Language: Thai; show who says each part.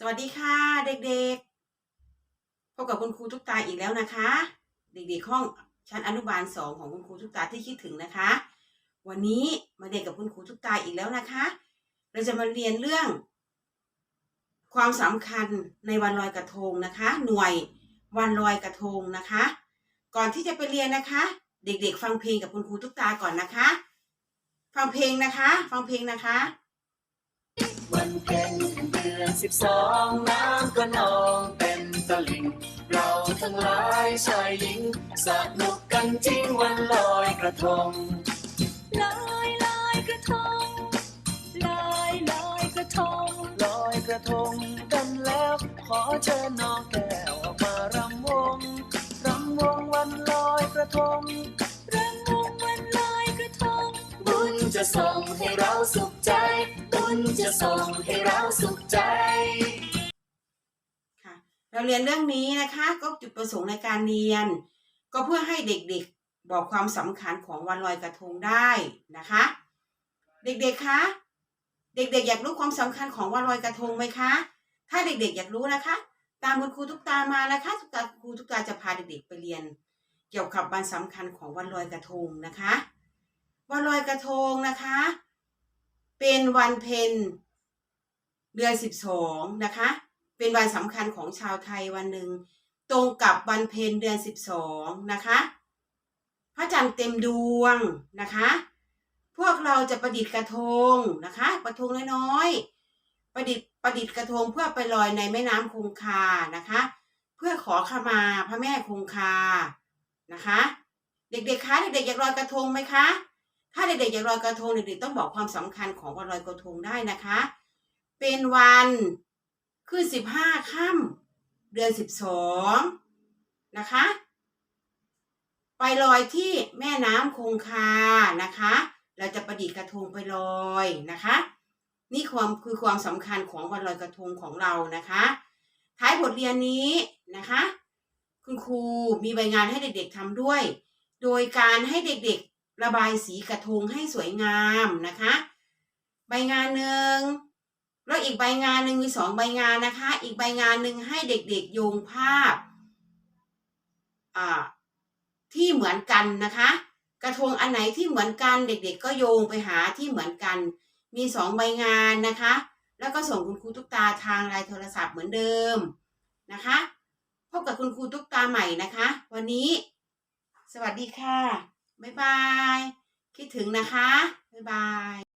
Speaker 1: สวัสดีค่ะเด็กๆ พบกับคุณครูทุกตาอีกแล้วนะคะ เด็กๆห้องชั้นอนุบาลสองของคุณครูทุกตาที่คิดถึงนะคะ วันนี้มาเด็กกับคุณครูทุกตาอีกแล้วนะคะ เราจะมาเรียนเรื่อง ความสำคัญในวันลอยกระทงนะคะ หน่วยวันลอยกระทงนะคะ ก่อนที่จะไปเรียนนะคะ เด็กๆ ฟังเพลงกับคุณครูทุกตาก่อนนะคะ ฟังเพลงนะคะ ฟังเพลงนะคะ
Speaker 2: วันเพ็ญเดือนสิบสองน้ำก็นองเต็มตลิ่ง เราทั้งหลายชายหญิงสนุกกันจริงวันลอยกระทง
Speaker 3: ลอยลอยกระทงลอยลอยกระทง
Speaker 2: ลอยกระทงกันแล้วขอเชิญน้องแก้วออกมารำวงรำวงวันลอยกระทง
Speaker 3: รำวงวันลอยกระทง
Speaker 2: บุญจะส่งให้เราสุ ญจะส่งให้เราสุขใจ
Speaker 1: ค่ะเราเรียนเรื่องนี้นะคะก็จุดประสงค์ในการเรียน ก็เพื่อให้เด็กๆบอกความสำคัญของวันลอยกระทงได้นะคะ เด็กๆคะเด็กๆ อยากรู้ความสำคัญของวันลอยกระทงไหมคะ ถ้าเด็กๆ อยากรู้นะคะ ตามคุณครูทุกตามานะคะทุกตาครูทุกตาจะพาเด็กๆ ไปเรียน เกี่ยวกับวันสำคัญของวันลอยกระทงนะคะ วันลอยกระทงนะคะ เป็นวันเพ็ญเดือนสิบสองนะคะ เป็นวันสำคัญของชาวไทยวันหนึ่ง ตรงกับวันเพ็ญเดือนสิบสองนะคะ พระจันทร์เต็มดวงนะคะ พวกเราจะประดิษฐ์กระทงนะคะ กระทงน้อยๆ ประดิษฐ์ประดิษฐ์กระทงเพื่อไปลอยในแม่น้ำคงคานะคะ เพื่อขอขมาพระแม่คงคานะคะ เด็กๆคะเด็กๆอยากลอยกระทงไหมคะ ถ้าเด็กๆอยากลอยกระทงเด็กๆต้องบอกความสำคัญของวันลอยกระทงได้นะคะ เป็นวันคือสิบห้าค่ำเดือนสิบสองนะคะ ไปลอยที่แม่น้ำคงคานะคะ เราจะประดิษฐ์กระทงไปลอยนะคะ นี่ความคือความสำคัญของวันลอยกระทงของเรานะคะ ท้ายบทเรียนนี้นะคะ คุณครูมีใบงานให้เด็กๆทำด้วย โดยการให้เด็กๆ ระบายสีกระทงให้สวยงามนะคะ ใบงานหนึ่งแล้วอีกใบงานหนึ่งมีสองใบงานนะคะ อีกใบงานหนึ่งให้เด็กๆโยงภาพที่เหมือนกันนะคะ กระทงอันไหนที่เหมือนกันเด็กๆ ก็โยงไปหาที่เหมือนกัน มีสองใบงานนะคะ แล้วก็ส่งคุณครูตุ๊กตาทางไลน์โทรศัพท์เหมือนเดิมนะคะพบกับคุณครูตุ๊กตาใหม่นะคะ วันนี้ สวัสดีค่ะ บ๊ายบาย คิดถึงนะคะ บ๊ายบาย